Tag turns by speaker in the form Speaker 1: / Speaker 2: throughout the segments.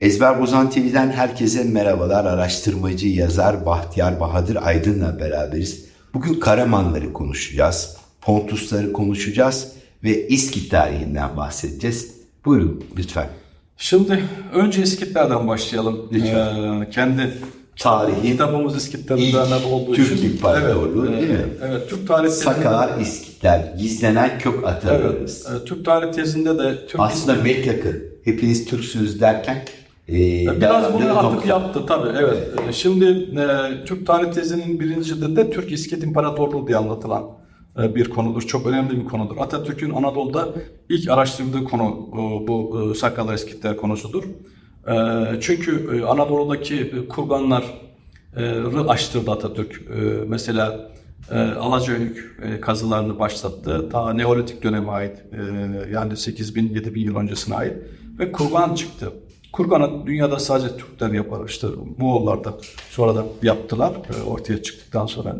Speaker 1: Ezber Bozan TV'den herkese merhabalar. Araştırmacı, yazar Bahtiyar Bahadır Aydın'la beraberiz. Bugün Karamanları konuşacağız. Pontusları konuşacağız ve İskit tarihinden bahsedeceğiz. Buyurun lütfen.
Speaker 2: Şimdi önce İskitlerden başlayalım.
Speaker 1: Lütfen.
Speaker 2: Ee, kendi
Speaker 1: Tarihi
Speaker 2: kitabımız İskitler'den
Speaker 1: İlk
Speaker 2: olduğu
Speaker 1: Türk
Speaker 2: için.
Speaker 1: İmparatorluğu
Speaker 2: evet,
Speaker 1: değil mi?
Speaker 2: Evet, Türk tarih tezinde,
Speaker 1: Sakalar, İskitler, gizlenen kök
Speaker 2: evet,
Speaker 1: atalarımız.
Speaker 2: e, Türk tarih tezinde de Türk
Speaker 1: Aslında Mekyak'ı hepiniz Türksünüz derken e,
Speaker 2: Biraz bunu atıp
Speaker 1: nokta.
Speaker 2: yaptı tabii evet. Ee, Şimdi e, Türk tarih tezinin birinci cildi Türk İsket İmparatorluğu diye anlatılan e, bir konudur. Çok önemli bir konudur. Atatürk'ün Anadolu'da ilk araştırdığı konu e, bu e, Sakalar İskitler konusudur. E, Çünkü e, Anadolu'daki e, kurganları açtırdı Atatürk. E, Mesela e, Alacahöyük e, kazılarını başlattı. Ta Neolitik döneme ait e, yani 8000-7000 yıl öncesine ait ve kurgan çıktı. Kurganı dünyada sadece Türkler yapar işte Moğollar da sonra da yaptılar e, ortaya çıktıktan sonra.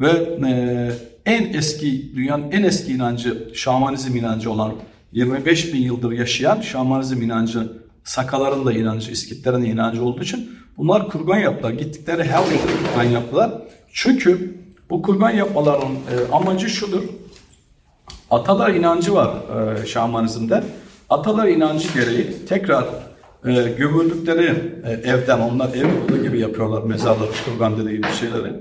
Speaker 2: Ve e, en eski dünyanın en eski inancı şamanizm inancı olan 25 bin yıldır yaşayan şamanizm inancı Sakaların da inancı, İskitlerin de inancı olduğu için bunlar kurban yaptılar. Gittikleri her yerde kurban yaptılar. Çünkü bu kurban yapmaların e, amacı şudur. Atalar inancı var şamanizmde. Atalar inancı gereği tekrar e, gömüldükleri e, evden, onlar ev yolu gibi yapıyorlar mezarları, kurgan dediğimiz şeyleri.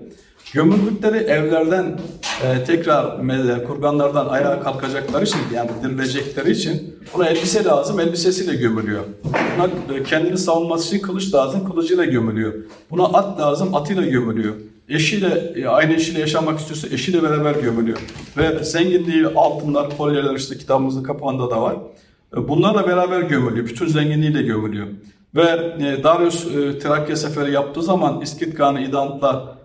Speaker 2: Gömüldükleri evlerden e, tekrar me- kurganlardan ayağa kalkacakları için yani dirilecekleri için buna elbise lazım, elbisesiyle gömülüyor. Buna e, kendini savunması için kılıç lazım, kılıcıyla gömülüyor. Buna at lazım, atıyla gömülüyor. Eşiyle, e, aynı eşiyle yaşamak istiyorsa eşiyle beraber gömülüyor. Ve zenginliği, altınlar, kolyeler işte kitabımızın kapağında da var. E, Bunlarla beraber gömülüyor. Bütün zenginliğiyle gömülüyor. Ve e, Darius e, Trakya seferi yaptığı zaman İskit Kağan'ı İdant'la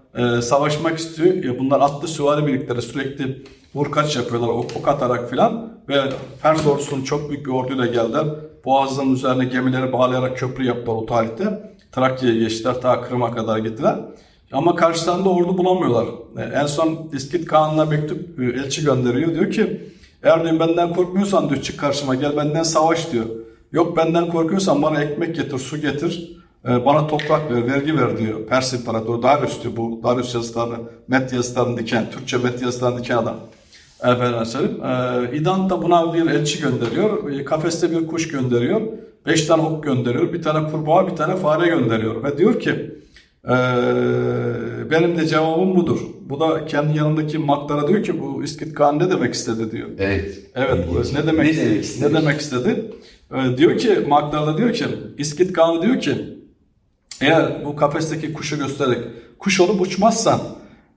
Speaker 2: savaşmak istiyor. Bunlar atlı süvari birlikleri sürekli vurkaç yapıyorlar, ok, atarak filan. Ve Pers ordusunun çok büyük bir orduyla geldiler. Boğazın üzerine gemileri bağlayarak köprü yaptılar o tarihte. Trakya'ya geçtiler, ta Kırım'a kadar gittiler. Ama karşılarında ordu bulamıyorlar. En son İskit Kağan'la mektup elçi gönderiyor. Diyor ki eğer diyor benden korkmuyorsan diyor çık karşıma gel benden savaş diyor. Yok benden korkuyorsan bana ekmek getir, su getir, e, bana toprak ver, vergi ver diyor. Pers İmparatoru Darius diyor. Bu Darius yazılarını, met yazılarını diken, Türkçe met yazılarını diken adam. Efendim söyleyeyim. E, İdan da buna bir elçi gönderiyor. E, kafeste bir kuş gönderiyor. Beş tane ok gönderiyor. Bir tane kurbağa, bir tane fare gönderiyor. Ve diyor ki e, benim de cevabım budur. Bu da kendi yanındaki maklara diyor ki bu İskit Kağan ne demek istedi diyor.
Speaker 1: Evet.
Speaker 2: Evet
Speaker 1: İlginç.
Speaker 2: ne demek
Speaker 1: ne
Speaker 2: istedi?
Speaker 1: demek
Speaker 2: Ne
Speaker 1: istedi?
Speaker 2: demek istedi? Ee, diyor ki Magdalena diyor ki İskit Kağan'ı diyor ki eğer bu kafesteki kuşu göstererek kuş olup uçmazsan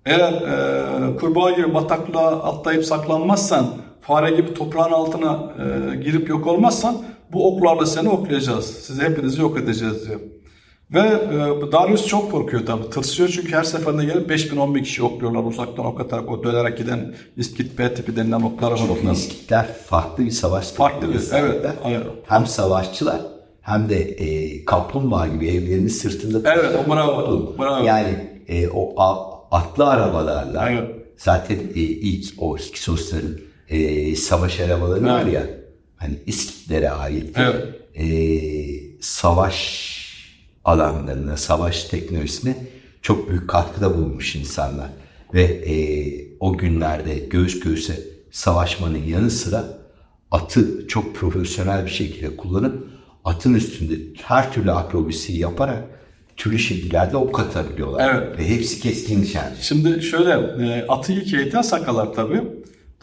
Speaker 2: eğer e, kurbağa gibi bataklığa atlayıp saklanmazsan fare gibi toprağın altına e, girip yok olmazsan bu oklarla seni oklayacağız. Sizi hepinizi yok edeceğiz diyor. Ve e, Darius çok korkuyor tabii. Tırsıyor çünkü her seferinde gelip 5000 10 bin kişi okluyorlar uzaktan ok atarak o dönerek giden İskit P tipi denilen oklara var
Speaker 1: Çünkü
Speaker 2: oklar.
Speaker 1: İskitler farklı bir savaş
Speaker 2: Farklı bir, evet. evet.
Speaker 1: Hem savaşçılar hem de e, kaplumbağa gibi evlerini sırtında
Speaker 2: Evet, o bravo, bravo.
Speaker 1: Yani e, o atlı arabalarla
Speaker 2: Evet.
Speaker 1: zaten e, ilk o Skisosların e, savaş arabaları var ya hani İskitlere ait
Speaker 2: Evet.
Speaker 1: e, savaş alanlarına, savaş teknolojisine çok büyük katkıda bulunmuş insanlar. Ve e, o günlerde göğüs göğüse savaşmanın yanı sıra atı çok profesyonel bir şekilde kullanıp atın üstünde her türlü akrobisiyi yaparak türlü şekillerde ok atabiliyorlar.
Speaker 2: Evet.
Speaker 1: Ve hepsi keskin nişancı.
Speaker 2: Şimdi şöyle e, atı ilk eğiten sakalar tabii.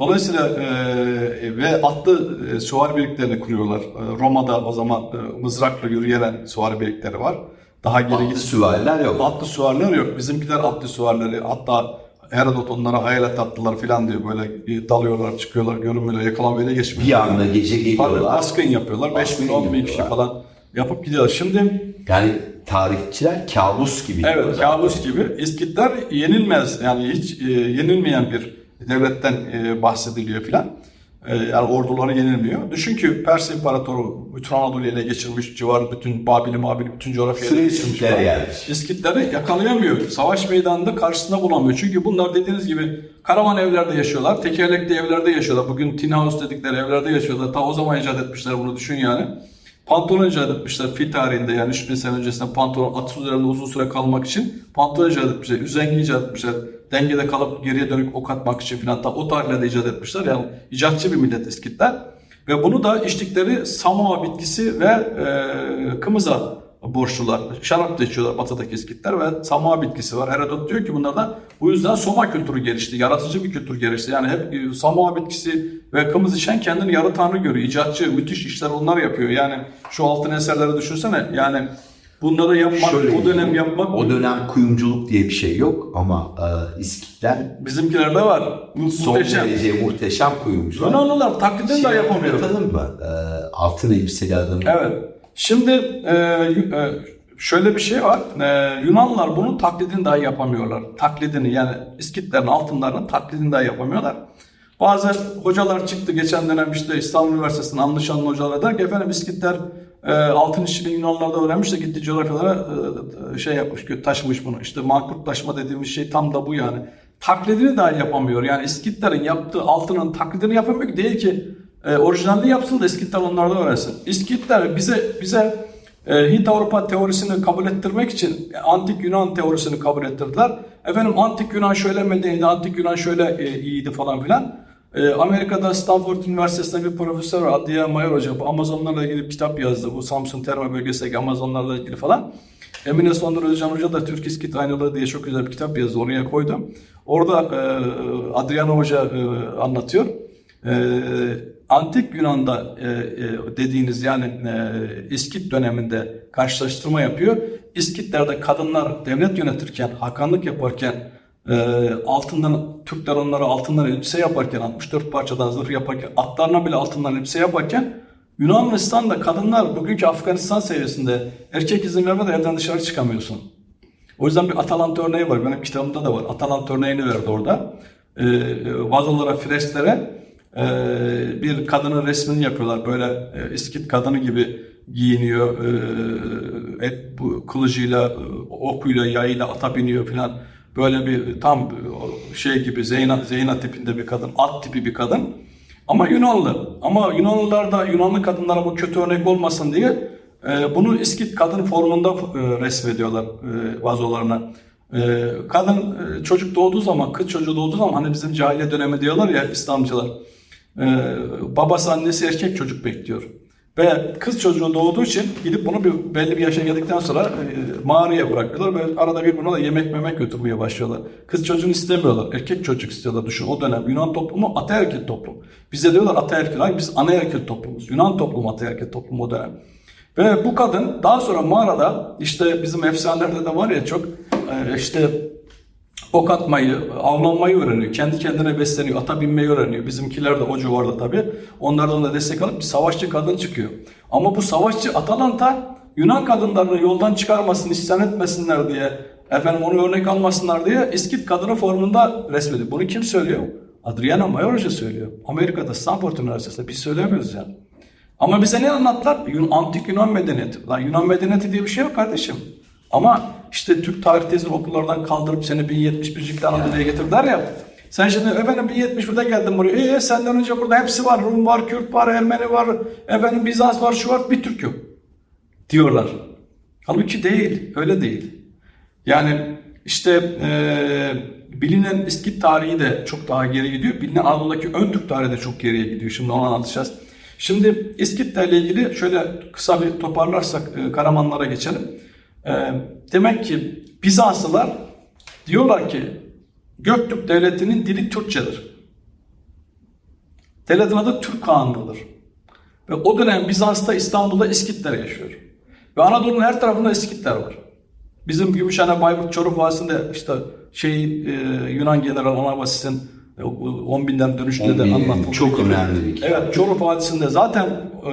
Speaker 2: Dolayısıyla e, ve atlı e, süvari birliklerini kuruyorlar. E, Roma'da o zaman e, mızrakla yürüyen süvari birlikleri var. Daha geri
Speaker 1: Atlı süvariler yok.
Speaker 2: atlı süvariler yok. Bizimkiler atlı süvarileri. Hatta Herodot onlara hayalet atlılar falan diyor. Böyle e, dalıyorlar, çıkıyorlar, görünmüyorlar, yakalanıp ele geçmiyor.
Speaker 1: Bir anda gece
Speaker 2: Tabii
Speaker 1: geliyorlar.
Speaker 2: baskın yapıyorlar. 5 bin, 10 bin kişi falan yapıp gidiyorlar. Şimdi
Speaker 1: Yani tarihçiler kabus gibi.
Speaker 2: Evet, kabus gibi. İskitler yenilmez. Yani hiç e, yenilmeyen bir devletten e, bahsediliyor filan. E, yani orduları yenilmiyor. Düşün ki Pers İmparatoru bütün Anadolu'yu ele geçirmiş, civarı bütün Babil'i, Mabil'i, bütün coğrafyayı ele geçirmiş.
Speaker 1: Gelmiş.
Speaker 2: İskitleri yakalayamıyor. Savaş meydanında karşısında bulamıyor. Çünkü bunlar dediğiniz gibi karavan evlerde yaşıyorlar. Tekerlekli evlerde yaşıyorlar. Bugün tin house dedikleri evlerde yaşıyorlar. Ta o zaman icat etmişler bunu düşün yani. Pantolon icat etmişler fil tarihinde yani 3000 sene öncesinde pantolon atı üzerinde uzun süre kalmak için pantolon icat etmişler. Üzengi icat etmişler. Dengede kalıp geriye dönük ok atmak için filan. Ta o tarihlerde icat etmişler. Yani icatçı bir millet İskitler. Ve bunu da içtikleri samoa bitkisi ve e, kımıza borçlular. Şarap da içiyorlar batıdaki İskitler ve samoa bitkisi var. Herodot diyor ki bunlardan bu yüzden Soma kültürü gelişti. Yaratıcı bir kültür gelişti. Yani hep e, samoa bitkisi ve kımız içen kendini yarı tanrı görüyor. İcatçı, müthiş işler onlar yapıyor. Yani şu altın eserleri düşünsene. Yani bunları yapmak,
Speaker 1: Şöyle
Speaker 2: o dönem yapmak
Speaker 1: O dönem kuyumculuk diye bir şey yok ama e, İskitler
Speaker 2: bizimkilerde var.
Speaker 1: Son
Speaker 2: Muhteşem.
Speaker 1: derece muhteşem kuyumcular.
Speaker 2: Yunanlılar taklidini de
Speaker 1: Şey
Speaker 2: yapamıyor.
Speaker 1: anlatalım mı? E, altın elbiseli adam.
Speaker 2: Evet. Şimdi e, e, şöyle bir şey var. E, Yunanlılar bunun taklidini dahi yapamıyorlar. Taklidini yani İskitlerin altınlarının taklidini dahi yapamıyorlar. Bazı hocalar çıktı geçen dönem işte İstanbul Üniversitesi'nin anlaşılan hocalar der ki efendim İskitler e, altın işini Yunanlılardan öğrenmiş de gitti coğrafyalara e, şey yapmış, taşımış bunu. İşte mankurtlaşma dediğimiz şey tam da bu yani. Taklidini dahi yapamıyor. Yani İskitlerin yaptığı altının taklidini yapamıyor ki değil ki e, orijinalini yapsın da İskitler onlardan öğrensin. İskitler bize bize e, Hint Avrupa teorisini kabul ettirmek için antik Yunan teorisini kabul ettirdiler. Efendim antik Yunan şöyle medeniydi, antik Yunan şöyle e, iyiydi falan filan. E, Amerika'da Stanford Üniversitesi'nde bir profesör var Adliye Mayer Hoca. Bu Amazonlarla ilgili bir kitap yazdı. Bu Samsun Terma bölgesindeki Amazonlarla ilgili falan. Emine Sondur Özcan Hoca da Türk İskit Aynaları diye çok güzel bir kitap yazdı. Oraya koydum. Orada e, Adriano Hoca e, anlatıyor. E, Antik Yunan'da e, e, dediğiniz yani e, İskit döneminde karşılaştırma yapıyor. İskitlerde kadınlar devlet yönetirken, hakanlık yaparken e, altından Türkler onlara altından elbise yaparken 64 parçadan zırh yaparken atlarına bile altından elbise yaparken Yunanistan'da kadınlar bugünkü Afganistan seviyesinde erkek izin vermeden evden dışarı çıkamıyorsun. O yüzden bir Atalanta örneği var. Benim kitabımda da var. Atalanta örneğini verdi orada. E, vazolara, fresklere e, bir kadının resmini yapıyorlar. Böyle e, İskit kadını gibi giyiniyor. E, et, bu kılıcıyla, e, okuyla, yayıyla ata biniyor falan. Böyle bir tam şey gibi Zeyna, Zeyna tipinde bir kadın, at tipi bir kadın. Ama Yunanlı. Ama Yunanlılar da Yunanlı kadınlara bu kötü örnek olmasın diye e, bunu İskit kadın formunda e, resmediyorlar e, vazolarına. E, kadın e, çocuk doğduğu zaman, kız çocuğu doğduğu zaman hani bizim cahiliye dönemi diyorlar ya İslamcılar. E, babası annesi erkek çocuk bekliyor. Ve kız çocuğu doğduğu için gidip bunu bir, belli bir yaşa geldikten sonra e, mağaraya bırakıyorlar ve arada bir buna da yemek memek götürmeye başlıyorlar. Kız çocuğunu istemiyorlar. Erkek çocuk istiyorlar. Düşün o dönem Yunan toplumu ataerkil toplum. Bize diyorlar ataerkil. Hayır biz anaerkil toplumuz. Yunan toplumu ataerkil toplum o dönem. Ve bu kadın daha sonra mağarada işte bizim efsanelerde de var ya çok e, işte ok atmayı, avlanmayı öğreniyor. Kendi kendine besleniyor, ata binmeyi öğreniyor. Bizimkiler de o civarda tabii. Onlardan da destek alıp bir savaşçı kadın çıkıyor. Ama bu savaşçı Atalanta Yunan kadınlarını yoldan çıkarmasın, isyan etmesinler diye, efendim onu örnek almasınlar diye İskit kadını formunda resmediyor. Bunu kim söylüyor? Adriana Mayor Hoca söylüyor. Amerika'da Stanford Üniversitesi'nde biz söylemiyoruz yani. Ama bize ne anlattılar? Antik Yunan medeniyeti. Lan Yunan medeniyeti diye bir şey yok kardeşim. Ama işte Türk tarih tezini okullardan kaldırıp seni 1071. Anadolu'ya getirdiler ya. Sen şimdi efendim 1071'de geldin buraya. E senden önce burada hepsi var. Rum var, Kürt var, Ermeni var. Efendim Bizans var, şu var. Bir Türk yok. Diyorlar. Halbuki değil. Öyle değil. Yani işte eee, bilinen İskit tarihi de çok daha geri gidiyor. Bilinen Anadolu'daki ön Türk tarihi de çok geriye gidiyor. Şimdi onu anlatacağız. Şimdi İskitlerle ilgili şöyle kısa bir toparlarsak e, Karamanlara geçelim. E, demek ki Bizanslılar diyorlar ki Göktürk Devleti'nin dili Türkçedir. Devletin adı Türk Kağanlı'dır. Ve o dönem Bizans'ta İstanbul'da İskitler yaşıyor. Ve Anadolu'nun her tarafında İskitler var. Bizim Gümüşhane, Bayburt, Çoruh Vadisi'nde işte şey e, Yunan General Anabasis'in 10 binden dönüşünde de
Speaker 1: 10 bin
Speaker 2: anlatıldığı
Speaker 1: çok önemli bir.
Speaker 2: Evet Çoruh Vadisi'nde zaten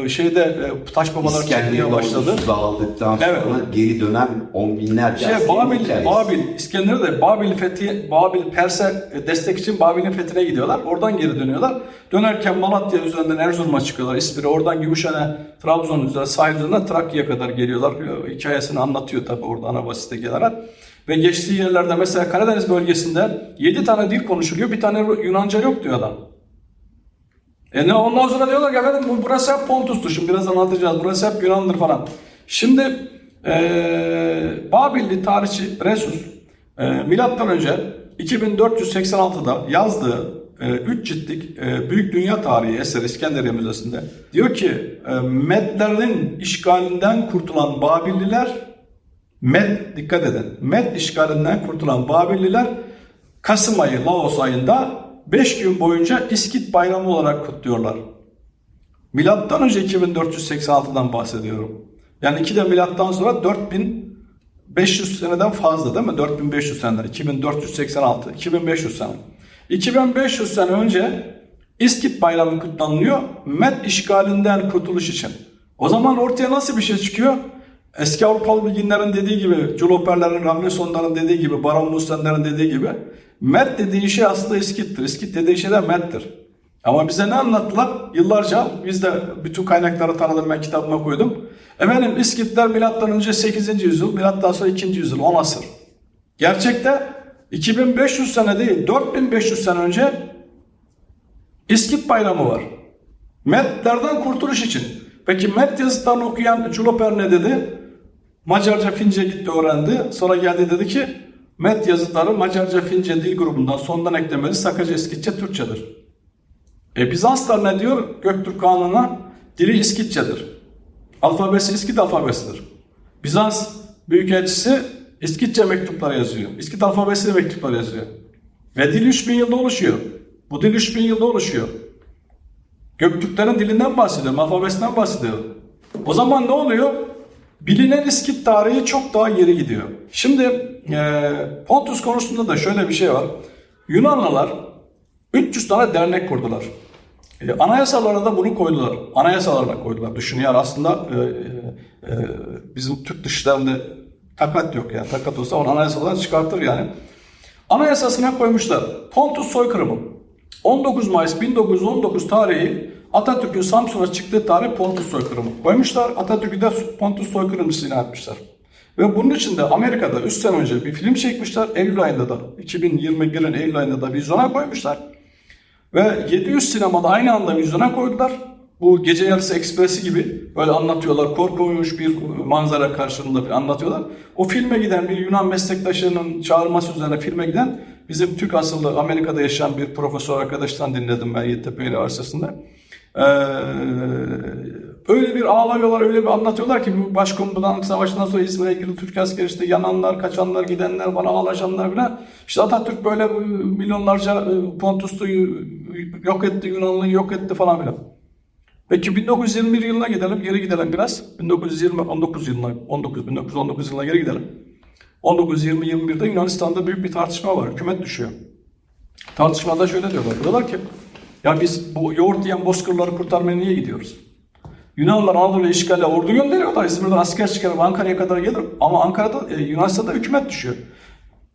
Speaker 2: e, şeyde e, taş babalar
Speaker 1: İskender'i
Speaker 2: başladı.
Speaker 1: dağıldıktan sonra
Speaker 2: Evet.
Speaker 1: geri dönen on binlerce
Speaker 2: Şey, Babil,
Speaker 1: hikayesi.
Speaker 2: Babil, İskender'e de Babil fethi, Babil Pers'e destek için Babil'in fethine gidiyorlar. Oradan geri dönüyorlar. Dönerken Malatya üzerinden Erzurum'a çıkıyorlar. İspire, oradan Gümüşhane, Trabzon üzerinden sahil üzerinden Trakya'ya kadar geliyorlar. E, Hikayesini anlatıyor tabi orada Anabasis'te genel. Ve geçtiği yerlerde mesela Karadeniz bölgesinde 7 tane dil konuşuluyor. Bir tane Yunanca yok diyor adam. E ne ondan sonra diyorlar ki efendim bu burası hep Pontus'tur. Şimdi biraz anlatacağız. Burası hep Yunan'dır falan. Şimdi eee Babilli tarihçi Resus eee milattan önce 2486'da yazdığı 3 ciltlik e, Büyük Dünya Tarihi eseri İskenderiye Müzesi'nde diyor ki e, Medlerin işgalinden kurtulan Babilliler Med dikkat edin. Med işgalinden kurtulan Babilliler Kasım ayı Laos ayında 5 gün boyunca İskit Bayramı olarak kutluyorlar. Milattan önce 2486'dan bahsediyorum. Yani 2 de milattan sonra 4500 seneden fazla değil mi? 4500 seneden 2486 2500 sene. 2500 sene önce İskit Bayramı kutlanıyor Med işgalinden kurtuluş için. O zaman ortaya nasıl bir şey çıkıyor? Eski Avrupalı bilginlerin dediği gibi, Culoperlerin, Ramlesonların dediği gibi, Baron Mustenlerin dediği gibi Med dediği şey aslında İskit'tir. İskit dediği şey de Med'dir. Ama bize ne anlattılar? Yıllarca biz de bütün kaynakları tanıdım ben kitabıma koydum. Efendim İskitler milattan önce 8. yüzyıl, milattan sonra 2. yüzyıl, 10 asır. Gerçekte 2500 sene değil, 4500 sene önce İskit bayramı var. Medlerden kurtuluş için. Peki Med yazıtlarını okuyan Culoper ne dedi? Macarca Fince gitti öğrendi. Sonra geldi dedi ki Med yazıtları Macarca Fince dil grubundan sondan eklemeli Sakaca İskitçe Türkçedir. E Bizanslar ne diyor? Göktürk Kanun'a dili İskitçedir. Alfabesi İskit alfabesidir. Bizans Büyükelçisi İskitçe mektuplar yazıyor. İskit alfabesiyle mektuplar yazıyor. Ve dil 3000 yılda oluşuyor. Bu dil 3000 yılda oluşuyor. Göktürklerin dilinden bahsediyorum, alfabesinden bahsediyorum. O zaman ne oluyor? Bilinen İskit tarihi çok daha geri gidiyor. Şimdi e, Pontus konusunda da şöyle bir şey var. Yunanlılar 300 tane dernek kurdular. E, anayasalarına da bunu koydular. Anayasalarına koydular. Düşün yani aslında e, e, e, bizim Türk dışlarında takat yok yani. Takat olsa onu anayasalardan çıkartır yani. Anayasasına koymuşlar. Pontus soykırımı. 19 Mayıs 1919 tarihi Atatürk'ün Samsun'a çıktığı tarih Pontus soykırımı. Koymuşlar. Atatürk'ü de Pontus soykırımcısı ilan etmişler. Ve bunun için de Amerika'da 3 sene önce bir film çekmişler. Eylül ayında da 2021'in Eylül ayında da vizyona koymuşlar. Ve 700 sinemada aynı anda vizyona koydular. Bu gece yarısı ekspresi gibi böyle anlatıyorlar. Korkunç bir manzara karşılığında falan anlatıyorlar. O filme giden bir Yunan meslektaşının çağırması üzerine filme giden bizim Türk asıllı Amerika'da yaşayan bir profesör arkadaştan dinledim ben Yeditepe Üniversitesi'nde. Ee, öyle bir ağlıyorlar, öyle bir anlatıyorlar ki bu Başkomutanlık Savaşı'ndan sonra İzmir'e girdi Türk askeri işte yananlar, kaçanlar, gidenler, bana ağlaşanlar falan. İşte Atatürk böyle milyonlarca Pontus'u yok etti, Yunanlı'yı yok etti falan filan. Peki 1921 yılına gidelim, geri gidelim biraz. 1920 19 yılına, 19 1919 yılına geri gidelim. 1920-21'de Yunanistan'da büyük bir tartışma var. Hükümet düşüyor. Tartışmada şöyle diyorlar. Diyorlar ki ya biz bu yoğurt yiyen bozkırları kurtarmaya niye gidiyoruz? Yunanlılar Anadolu'ya işgale ordu gönderiyorlar. İzmir'den asker çıkarıp Ankara'ya kadar gelir. Ama Ankara'da, e, Yunanistan'da hükümet düşüyor.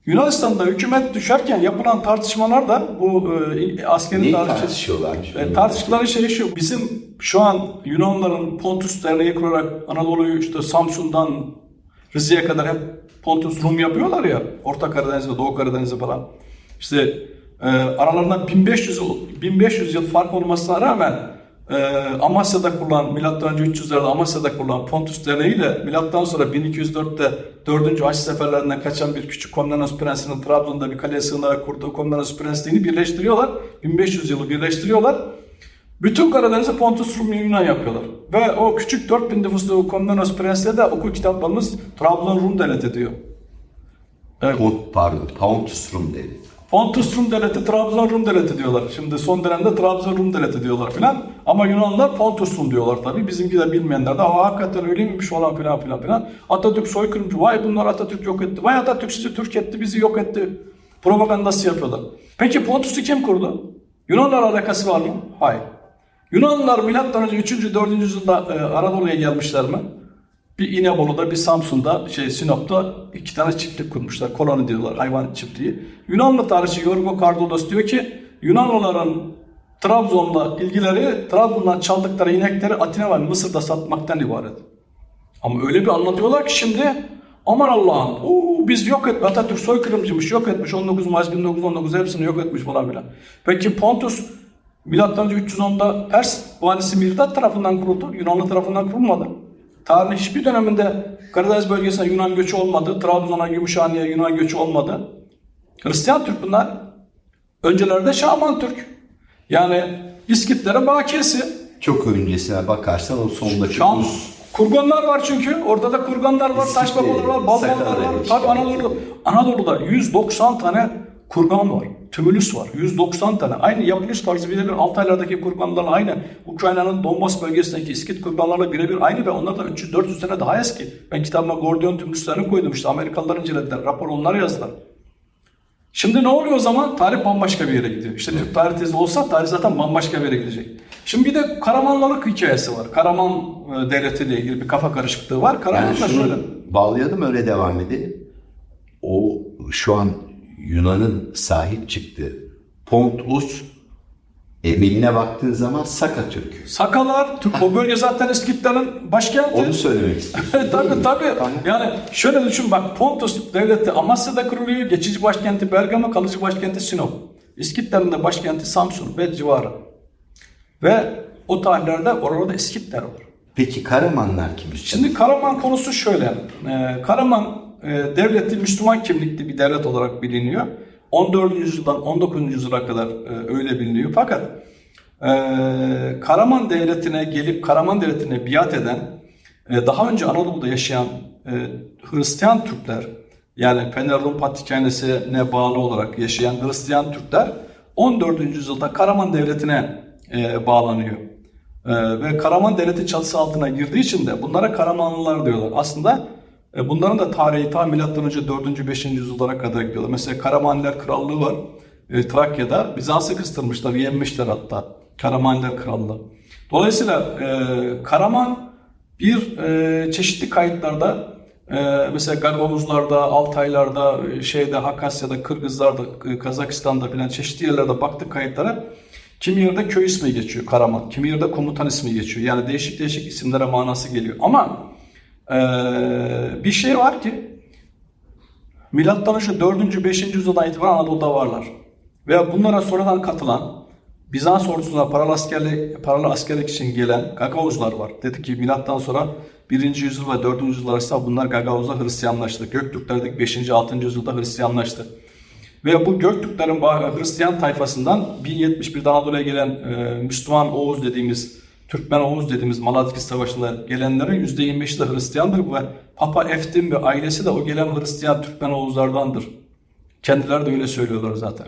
Speaker 2: Yunanistan'da hükümet düşerken yapılan tartışmalar da bu e, askeri
Speaker 1: Neyi
Speaker 2: tartışmalar.
Speaker 1: tartışıyorlarmış?
Speaker 2: E, tartıştıkları şey şu. Bizim şu an Yunanların Pontus Derneği kurarak Anadolu'yu işte Samsun'dan Rize'ye kadar hep Pontus Rum yapıyorlar ya. Orta Karadeniz'e, Doğu Karadeniz'e falan. İşte e, aralarında 1500 yıl, 1500 yıl fark olmasına rağmen e, Amasya'da kurulan, milattan önce 300'lerde Amasya'da kurulan Pontus Derneği ile milattan sonra 1204'te 4. Haç seferlerinden kaçan bir küçük Komnenos Prensi'nin Trabzon'da bir kaleye sığınarak kurduğu Komnenos Prensliğini birleştiriyorlar. 1500 yılı birleştiriyorlar. Bütün Karadeniz'i Pontus Rum Yunan yapıyorlar. Ve o küçük 4000 nüfuslu Komnenos Prensliğe de okul kitaplarımız Trabzon Rum devlet ediyor. Evet.
Speaker 1: Pardon, Pontus Rum dedi.
Speaker 2: Pontus Rum devleti, Trabzon Rum devleti diyorlar. Şimdi son dönemde Trabzon Rum devleti diyorlar filan. Ama Yunanlılar Pontus Rum diyorlar tabii. Bizimki de bilmeyenler de Aa, hakikaten öyle miymiş falan filan filan filan. Atatürk soykırımcı. Vay bunlar Atatürk yok etti. Vay Atatürk sizi Türk etti, bizi yok etti. Propagandası yapıyorlar. Peki Pontus'u kim kurdu? Yunanlar alakası var mı? Hayır. Yunanlılar milattan önce 3. 4. yüzyılda e, Anadolu'ya gelmişler mi? Bir İnebolu'da, bir Samsun'da, şey Sinop'ta iki tane çiftlik kurmuşlar. Koloni diyorlar, hayvan çiftliği. Yunanlı tarihçi Yorgo Kardolos diyor ki Yunanlıların Trabzon'la ilgileri, Trabzon'dan çaldıkları inekleri Atina ve Mısır'da satmaktan ibaret. Ama öyle bir anlatıyorlar ki şimdi aman Allah'ım oo, biz yok et Atatürk soykırımcıymış yok etmiş 19 Mayıs 1919 hepsini yok etmiş falan filan. Peki Pontus önce 310'da Pers valisi Mirdad tarafından kuruldu. Yunanlı tarafından kurulmadı. Tarihin hiçbir döneminde Karadeniz bölgesine Yunan göçü olmadı. Trabzon'a, Gümüşhane'ye Yunan göçü olmadı. Hristiyan Türk bunlar. Öncelerde Şaman Türk. Yani İskitlere bakiyesi.
Speaker 1: Çok öncesine bakarsan o sondaki
Speaker 2: Şam
Speaker 1: Rus
Speaker 2: kurganlar var çünkü. Orada da kurganlar var, taş babalar var, balmanlar
Speaker 1: Sakarya
Speaker 2: var. Tabii Anadolu'da, Anadolu'da 190 tane kurgan var. Tümülüs var. 190 tane. Aynı yapılış tarzı birebir Altaylardaki kurganlarla aynı. Ukrayna'nın Donbas bölgesindeki İskit kurganlarla birebir aynı ve onlar da 300-400 sene daha eski. Ben kitabıma Gordion tümülüslerini koydum işte. Amerikalılar incelediler. Rapor onlar yazdılar. Şimdi ne oluyor o zaman? Tarih bambaşka bir yere gidiyor. İşte Türk tarih tezi olsa tarih zaten bambaşka bir yere gidecek. Şimdi bir de Karamanlılık hikayesi var. Karaman e, devletiyle ilgili bir kafa karışıklığı var. Karaman
Speaker 1: Yani
Speaker 2: şöyle.
Speaker 1: bağlayalım öyle devam edelim. O şu an Yunan'ın sahip çıktığı Pontus emiline baktığın zaman Saka Türk.
Speaker 2: Sakalar, Türk, o bölge zaten İskitlerin başkenti.
Speaker 1: Onu söylemek istiyorsun.
Speaker 2: tabii tabii. Yani şöyle düşün bak Pontus devleti Amasya'da kuruluyor. Geçici başkenti Bergama, kalıcı başkenti Sinop. İskitlerin de başkenti Samsun ve civarı. Ve o tarihlerde orada İskitler var.
Speaker 1: Peki Karamanlar kim?
Speaker 2: Şimdi Karaman konusu şöyle. Ee, Karaman e, devleti Müslüman kimlikli bir devlet olarak biliniyor. 14. yüzyıldan 19. yüzyıla kadar e, öyle biliniyor. Fakat e, Karaman devletine gelip Karaman devletine biat eden e, daha önce Anadolu'da yaşayan e, Hristiyan Türkler yani Fener Rum Patrikhanesi'ne bağlı olarak yaşayan Hristiyan Türkler 14. yüzyılda Karaman devletine e, bağlanıyor. Ee, ve Karaman Devleti çatısı altına girdiği için de bunlara Karamanlılar diyorlar. Aslında e, bunların da tarihi ta milattan önce 4. 5. yüzyıllara kadar gidiyorlar. Mesela Karamanliler Krallığı var. E, Trakya'da Bizans'ı kıstırmışlar, yenmişler hatta. Karamanliler Krallığı. Dolayısıyla e, Karaman bir e, çeşitli kayıtlarda e, mesela Gagavuzlarda, Altaylarda, e, şeyde Hakasya'da, Kırgızlar'da, e, Kazakistan'da filan çeşitli yerlerde baktık kayıtlara. Kimi yerde köy ismi geçiyor Karaman, kimi yerde komutan ismi geçiyor. Yani değişik değişik isimlere manası geliyor. Ama e, bir şey var ki Milattan önce 4. 5. yüzyıldan itibaren Anadolu'da varlar. Ve bunlara sonradan katılan Bizans ordusuna paralı askerlik, paralı askerlik için gelen Gagavuzlar var. Dedi ki milattan sonra 1. yüzyıl ve 4. yüzyıl arasında bunlar Gagavuzlar Hristiyanlaştı. Göktürkler de 5. 6. yüzyılda Hristiyanlaştı. Ve bu Göktürklerin Hristiyan tayfasından 1071'de Anadolu'ya gelen e, Müslüman Oğuz dediğimiz, Türkmen Oğuz dediğimiz Malazgirt Savaşı'nda gelenlerin %25'i de Hristiyandır ve Papa Eftim ve ailesi de o gelen Hristiyan Türkmen Oğuzlardandır. Kendileri de öyle söylüyorlar zaten.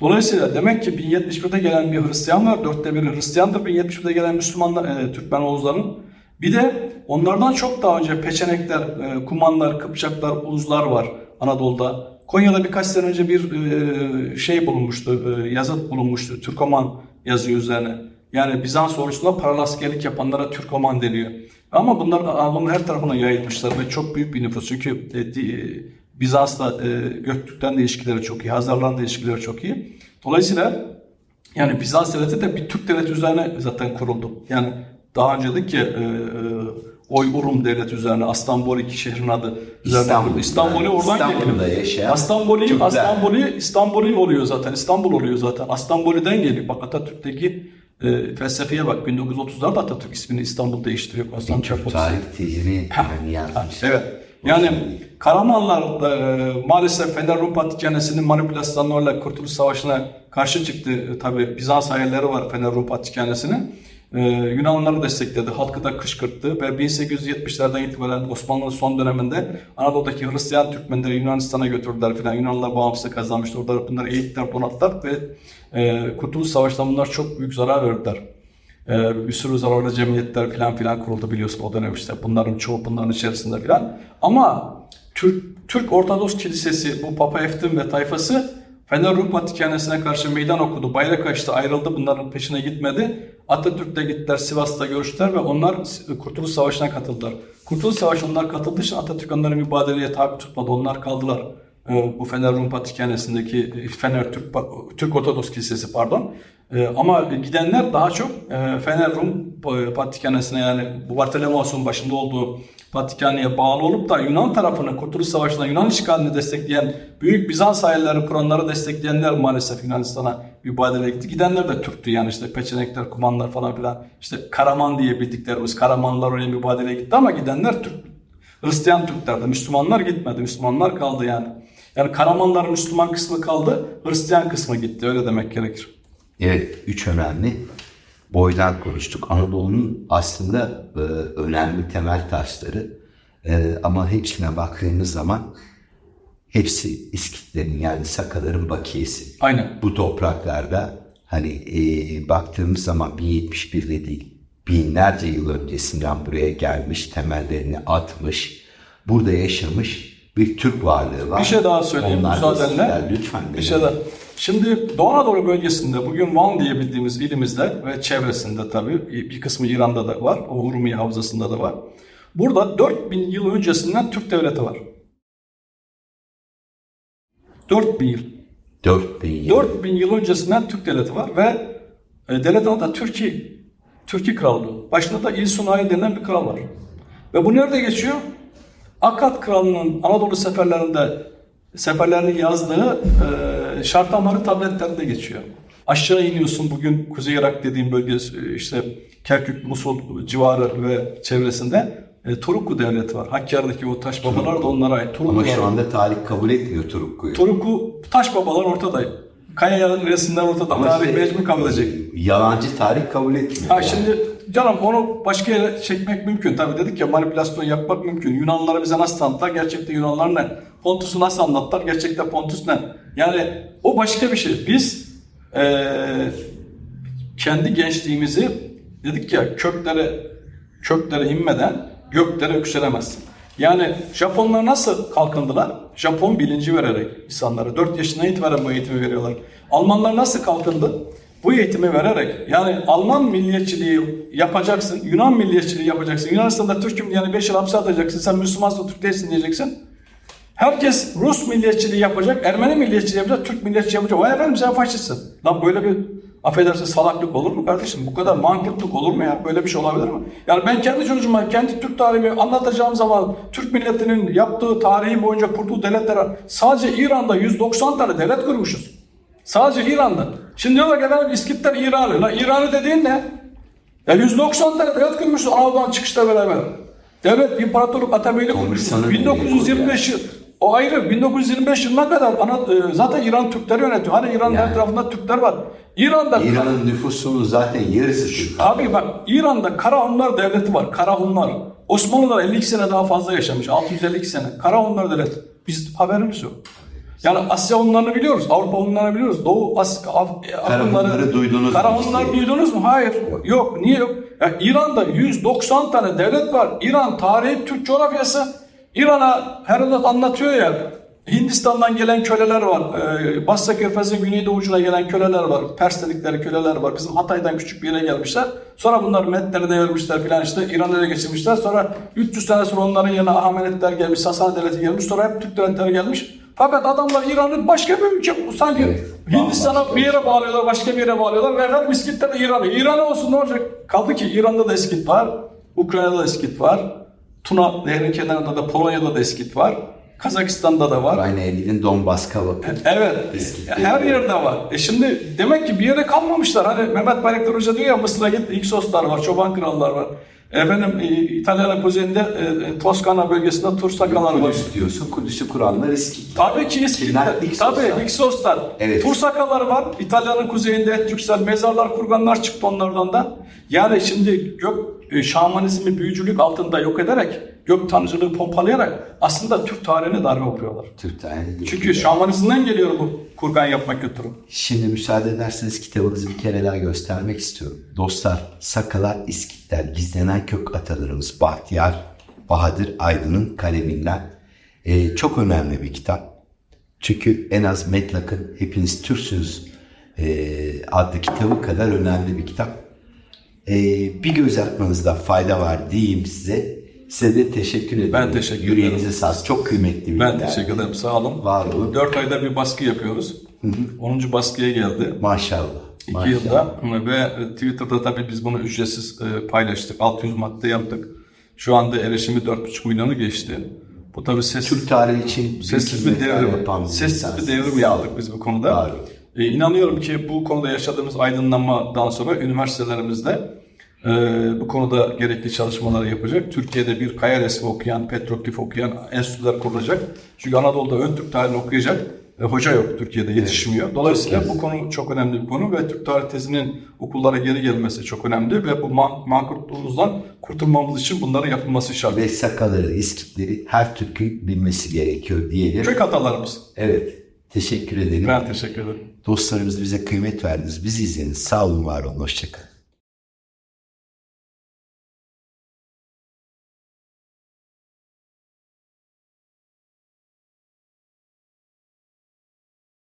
Speaker 2: Dolayısıyla demek ki 1071'de gelen bir Hristiyan var, dörtte biri Hristiyandır. 1071'de gelen Müslümanlar, e, Türkmen Oğuzların. Bir de onlardan çok daha önce Peçenekler, e, Kumanlar, Kıpçaklar, Uzlar var Anadolu'da. Konya'da birkaç sene önce bir e, şey bulunmuştu, e, yazıt bulunmuştu. Türkoman yazıyor üzerine. Yani Bizans ordusunda paralı askerlik yapanlara Türkoman deniyor. Ama bunlar Anadolu'nun her tarafına yayılmışlar ve çok büyük bir nüfus. Çünkü e, di- Bizans'la e, Göktürk'ten de ilişkileri çok iyi, Hazarlarla da ilişkileri çok iyi. Dolayısıyla yani Bizans devleti de bir Türk devleti üzerine zaten kuruldu. Yani daha önce dedik ki e, e, Oy Urum devleti üzerine Astanbul iki şehrin adı üzerine
Speaker 1: İstanbul.
Speaker 2: İstanbul'u
Speaker 1: Yani
Speaker 2: oradan
Speaker 1: İstanbul'da
Speaker 2: geliyor.
Speaker 1: yaşayan Türkler.
Speaker 2: Astanbul'u İstanbul'u oluyor zaten. İstanbul oluyor zaten. Astanbul'den geliyor. Bak Atatürk'teki e, felsefeye bak. 1930'larda Atatürk ismini İstanbul değiştiriyor.
Speaker 1: Türk
Speaker 2: Çarpıcı.
Speaker 1: tarih tezini yani yazmış.
Speaker 2: Evet. Yani Karamanlar da, e, maalesef Fener Rum Patrikhanesi'nin manipülasyonlarıyla Kurtuluş Savaşı'na karşı çıktı. E, Tabi Bizans hayalleri var Fener Rum Patrikhanesi'nin. E, Yunanlıları destekledi, halkı da kışkırttı ve 1870'lerden itibaren Osmanlı'nın son döneminde Anadolu'daki Hristiyan Türkmenleri Yunanistan'a götürdüler filan. Yunanlılar bağımsızlık kazanmıştı. Orada bunları eğittiler, donattılar ve e, Kurtuluş Savaşı'nda bunlar çok büyük zarar verdiler. Ee, bir sürü zararlı cemiyetler falan filan kuruldu biliyorsun o dönem işte. Bunların çoğu bunların içerisinde filan. Ama Türk, Türk Ortodoks Kilisesi, bu Papa Eftim ve tayfası Fener Rum Patrikhanesi'ne karşı meydan okudu. Bayrak açtı, ayrıldı. Bunların peşine gitmedi. Atatürk'te gittiler, Sivas'ta görüştüler ve onlar Kurtuluş Savaşı'na katıldılar. Kurtuluş Savaşı'na onlar katıldığı için Atatürk onları mübadeleye tabi tutmadı. Onlar kaldılar. Bu Fener Rum Patrikhanesi'ndeki Fener Türk, Türk Ortodoks Kilisesi pardon. Ee, ama gidenler daha çok e, Fener Rum Patrikhanesi'ne yani bu Bartolomeos'un başında olduğu Patrikhani'ye bağlı olup da Yunan tarafını Kurtuluş Savaşı'nda Yunan işgalini destekleyen büyük Bizans aileleri kuranları destekleyenler maalesef Yunanistan'a mübadele gitti. Gidenler de Türktü yani işte Peçenekler, Kumanlar falan filan. İşte Karaman diye bildiklerimiz Karamanlar oraya mübadeleye gitti ama gidenler Türk. Hristiyan Türklerdi. Müslümanlar gitmedi. Müslümanlar kaldı yani. Yani Karamanların Müslüman kısmı kaldı. Hristiyan kısmı gitti. Öyle demek gerekir.
Speaker 1: Evet, üç önemli boydan konuştuk. Anadolu'nun aslında e, önemli temel taşları E, ama hepsine baktığımız zaman hepsi İskitlerin yani Sakaların bakiyesi.
Speaker 2: Aynen.
Speaker 1: Bu topraklarda hani e, baktığımız zaman 1071'de değil binlerce yıl öncesinden buraya gelmiş temellerini atmış burada yaşamış bir Türk varlığı var.
Speaker 2: Bir şey daha söyleyeyim
Speaker 1: Onlar
Speaker 2: müsaadenle.
Speaker 1: lütfen.
Speaker 2: Bir şey daha. Şimdi Doğu Anadolu bölgesinde bugün Van diye bildiğimiz ilimizde ve çevresinde tabii bir kısmı İran'da da var. O Urmiye Havzası'nda da var. Burada 4000 yıl öncesinden Türk devleti var. 4000 yıl.
Speaker 1: 4000 yıl.
Speaker 2: 4000 yıl öncesinden Türk devleti var ve e, devletin adı da Türkiye. Türkiye Krallığı. Başında da İlsunay denilen bir kral var. Ve bu nerede geçiyor? Akkad Kralı'nın Anadolu seferlerinde seferlerini yazdığı e, şartnameleri tabletlerinde geçiyor. Aşağı iniyorsun bugün Kuzey Irak dediğim bölge e, işte Kerkük, Musul civarı ve çevresinde e, Turukku devleti var. Hakkari'deki o taş babalar da onlara ait.
Speaker 1: Ama
Speaker 2: Turukkular
Speaker 1: şu anda tarih kabul etmiyor Turukku'yu.
Speaker 2: Turukku taş babalar ortada. Kaya'nın resimler ortada.
Speaker 1: Ama
Speaker 2: Tarih
Speaker 1: işte,
Speaker 2: mecbur kabul edecek.
Speaker 1: Yalancı tarih kabul etmiyor.
Speaker 2: Ha şimdi canım onu başka yere çekmek mümkün. Tabii dedik ya manipülasyon yapmak mümkün. Yunanlılara bize nasıl tanıttılar? Gerçekte Yunanlar ne? Pontus'u nasıl anlattılar? Gerçekte Pontus ne? Yani o başka bir şey. Biz eee, kendi gençliğimizi dedik ya köklere köklere inmeden göklere yükselemezsin. Yani Japonlar nasıl kalkındılar? Japon bilinci vererek insanlara 4 yaşından itibaren bu eğitimi veriyorlar. Almanlar nasıl kalkındı? Bu eğitimi vererek yani Alman milliyetçiliği yapacaksın, Yunan milliyetçiliği yapacaksın. Yunanistan'da Türk'üm yani 5 yıl hapse atacaksın, sen Müslümansın Türk değilsin diyeceksin. Herkes Rus milliyetçiliği yapacak, Ermeni milliyetçiliği yapacak, Türk milliyetçiliği yapacak. Vay efendim sen faşistsin. Lan böyle bir affedersin salaklık olur mu kardeşim? Bu kadar mankurtluk olur mu ya? Böyle bir şey olabilir mi? Yani ben kendi çocuğuma kendi Türk tarihimi anlatacağım zaman Türk milletinin yaptığı tarihi boyunca kurduğu devletler sadece İran'da 190 tane devlet kurmuşuz. Sadece İran'da. Şimdi diyorlar ki efendim İskitler İranlı. Lan İranlı dediğin ne? Ya 190 tane devlet kurmuşuz Anadolu'dan çıkışla beraber. Devlet, imparatorluk, atabeylik.
Speaker 1: Konuşsana
Speaker 2: 1925 yıl. O ayrı. 1925 yılına kadar ana, e, zaten İran Türkleri yönetiyor. Hani İran'ın
Speaker 1: Yani.
Speaker 2: her tarafında Türkler var. İran'da
Speaker 1: İran'ın nüfusunun zaten yarısı Türk.
Speaker 2: Abi bak İran'da Karahunlar devleti var. Karahunlar. Osmanlılar 52 sene daha fazla yaşamış. 652 sene. Karahunlar devleti. Biz haberimiz yok. Yani Asya Hunlarını biliyoruz. Avrupa Hunlarını biliyoruz. Doğu Asya Af-
Speaker 1: Karahunları duydunuz mu?
Speaker 2: Karahunlar
Speaker 1: İşte-
Speaker 2: duydunuz mu? Hayır. Yok. Niye yok? Ya İran'da 190 tane devlet var. İran tarihi Türk coğrafyası. İran'a Herodot anlatıyor ya. Hindistan'dan gelen köleler var. Ee, Basra Körfezi'nin güneydoğu ucuna gelen köleler var. Pers dedikleri köleler var. Bizim Hatay'dan küçük bir yere gelmişler. Sonra bunlar Medler'e devirmişler filan işte. İran'a ele geçirmişler. Sonra 300 sene sonra onların yanına Ahamenetler gelmiş. Sasani devleti gelmiş. Sonra hep Türk devletleri gelmiş. Fakat adamlar İran'ı başka bir ülke sanki
Speaker 1: Evet.
Speaker 2: Hindistan'a bir yere bağlıyorlar, başka bir yere bağlıyorlar ve efendim İskitler de İran'ı. İran olsun ne olacak? Kaldı ki İran'da da İskit var, Ukrayna'da da İskit var, Tuna Nehri'nin kenarında da Polonya'da da İskit var, Kazakistan'da da var.
Speaker 1: Aynı elinin Donbas Kavakı.
Speaker 2: Evet,
Speaker 1: İskit
Speaker 2: her yerde var. E şimdi demek ki bir yere kalmamışlar. Hani Mehmet Bayraktar Hoca diyor ya Mısır'a git Hiksos,lar var, Çoban Krallar var. Efendim e, İtalya'nın kuzeyinde e, Toskana bölgesinde Tursakalar var.
Speaker 1: Kudüs diyorsun. Kudüs'ü kuranlar İskit.
Speaker 2: Tabii ki?
Speaker 1: Hyksos
Speaker 2: Tabii
Speaker 1: var.
Speaker 2: Hyksoslar.
Speaker 1: Evet.
Speaker 2: Tursakalar var. İtalya'nın kuzeyinde Türksel mezarlar, kurganlar çıktı onlardan da. Yani şimdi gök e, şamanizmi büyücülük altında yok ederek, gök tanrıcılığı pompalayarak aslında Türk tarihine darbe vuruyorlar.
Speaker 1: Türk tarihi.
Speaker 2: Çünkü şamanizmden geliyor bu kurgan yapma kültürü.
Speaker 1: Şimdi müsaade ederseniz kitabınızı bir kere daha göstermek istiyorum. Dostlar, Sakalar, İskitler, gizlenen kök atalarımız Bahtiyar, Bahadır Aydın'ın kaleminden. Ee, çok önemli bir kitap. Çünkü en az Metlak'ın Hepiniz Türksünüz ee, adlı kitabı kadar önemli bir kitap. Ee, bir göz atmanızda fayda var diyeyim size. Size de teşekkür ederim.
Speaker 2: Ben teşekkür ederim.
Speaker 1: Yüreğinize sağlık. Çok kıymetli bir
Speaker 2: Ben teşekkür ederim. Sağ olun.
Speaker 1: Var olun.
Speaker 2: 4 ayda bir baskı yapıyoruz. 10. baskıya geldi.
Speaker 1: Maşallah.
Speaker 2: 2
Speaker 1: Maşallah.
Speaker 2: yılda ve Twitter'da tabii biz bunu ücretsiz e, paylaştık. 600 madde yaptık. Şu anda erişimi 4,5 milyonu geçti. Bu tabii ses,
Speaker 1: Türk tarihi için
Speaker 2: sessiz bir devrim. Sessiz bir devrim yaptık biz bu konuda.
Speaker 1: Doğru.
Speaker 2: E, inanıyorum ki bu konuda yaşadığımız aydınlanmadan sonra üniversitelerimizde e, bu konuda gerekli çalışmaları yapacak. Türkiye'de bir kaya resmi okuyan, petrokif okuyan enstitüler kurulacak. Çünkü Anadolu'da ön Türk tarihini okuyacak e, hoca yok Türkiye'de yetişmiyor. Dolayısıyla bu konu çok önemli bir konu ve Türk tarih tezinin okullara geri gelmesi çok önemli ve bu man- mankurtluğumuzdan kurtulmamız için bunların yapılması şart.
Speaker 1: Ve sakaları, iskitleri her Türk'ün bilmesi gerekiyor diyelim.
Speaker 2: Kök atalarımız.
Speaker 1: Evet. Teşekkür ederim.
Speaker 2: Ben teşekkür ederim.
Speaker 1: Dostlarımız bize kıymet verdiniz. Bizi izlediniz. Sağ olun, var olun. Hoşçakalın.